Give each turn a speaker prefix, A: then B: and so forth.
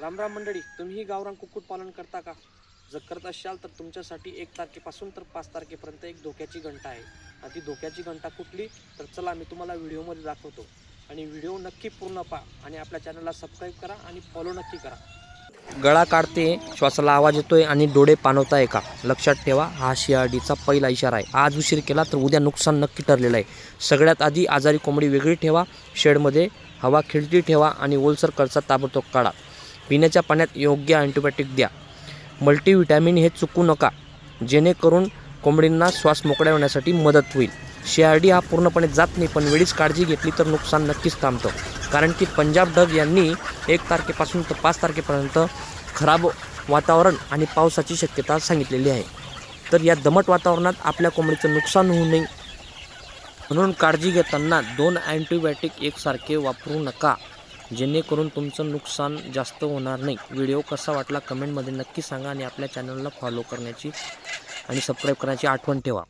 A: रामराम मंडळी तुम्ही गावरान कुक्कुटपालन करता का? जर करत असाल तर तुमच्यासाठी एक तारखेपासून तर पाच तारखेपर्यंत एक धोक्याची घंटा आहे. आणि ती धोक्याची घंटा कुठली? तर चला मी तुम्हाला व्हिडिओमध्ये दाखवतो. आणि व्हिडिओ नक्की पूर्ण पहा आणि आपल्या चॅनलला सबस्क्राईब करा आणि फॉलो नक्की करा. गळा काढते श्वासाला आवाज येतोय आणि डोळे पाणवताय का? लक्षात ठेवा हा शिआरडीचा पहिला इशारा आहे. आज उशीर केला तर उद्या नुकसान नक्की ठरलेलं आहे. सगळ्यात आधी आजारी कोंबडी वेगळी ठेवा शेडमध्ये हवा खिळती ठेवा आणि ओलसर कळचा ताबडतोब काढा. पिण्याच्या पाण्यात योग्य अँटीबायोटिक द्या. मल्टीव्हिटॅमिन हे चुकू नका जेणेकरून कोंबडींना श्वास मोकळ्या होण्यासाठी मदत होईल. शेआरडी हा पूर्णपणे जात नाही पण वेळीच काळजी घेतली तर नुकसान नक्कीच थांबतं. कारण की पंजाब डग यांनी एक तारखेपासून तर पाच तारखेपर्यंत खराब वातावरण आणि पावसाची शक्यता सांगितलेली आहे. तर या दमट वातावरणात आपल्या कोंबडीचं नुकसान होऊ नये. म्हणून काळजी घेताना दोन अँटीबायोटिक एकसारखे वापरू नका. जेणेकरून तुमचं नुकसान जास्त होणार नाही. व्हिडिओ कसा वाटला कमेंटमध्ये नक्की सांगा आणि आपल्या चॅनलला फॉलो करण्याची आणि सबस्क्राईब करण्याची आठवण ठेवा.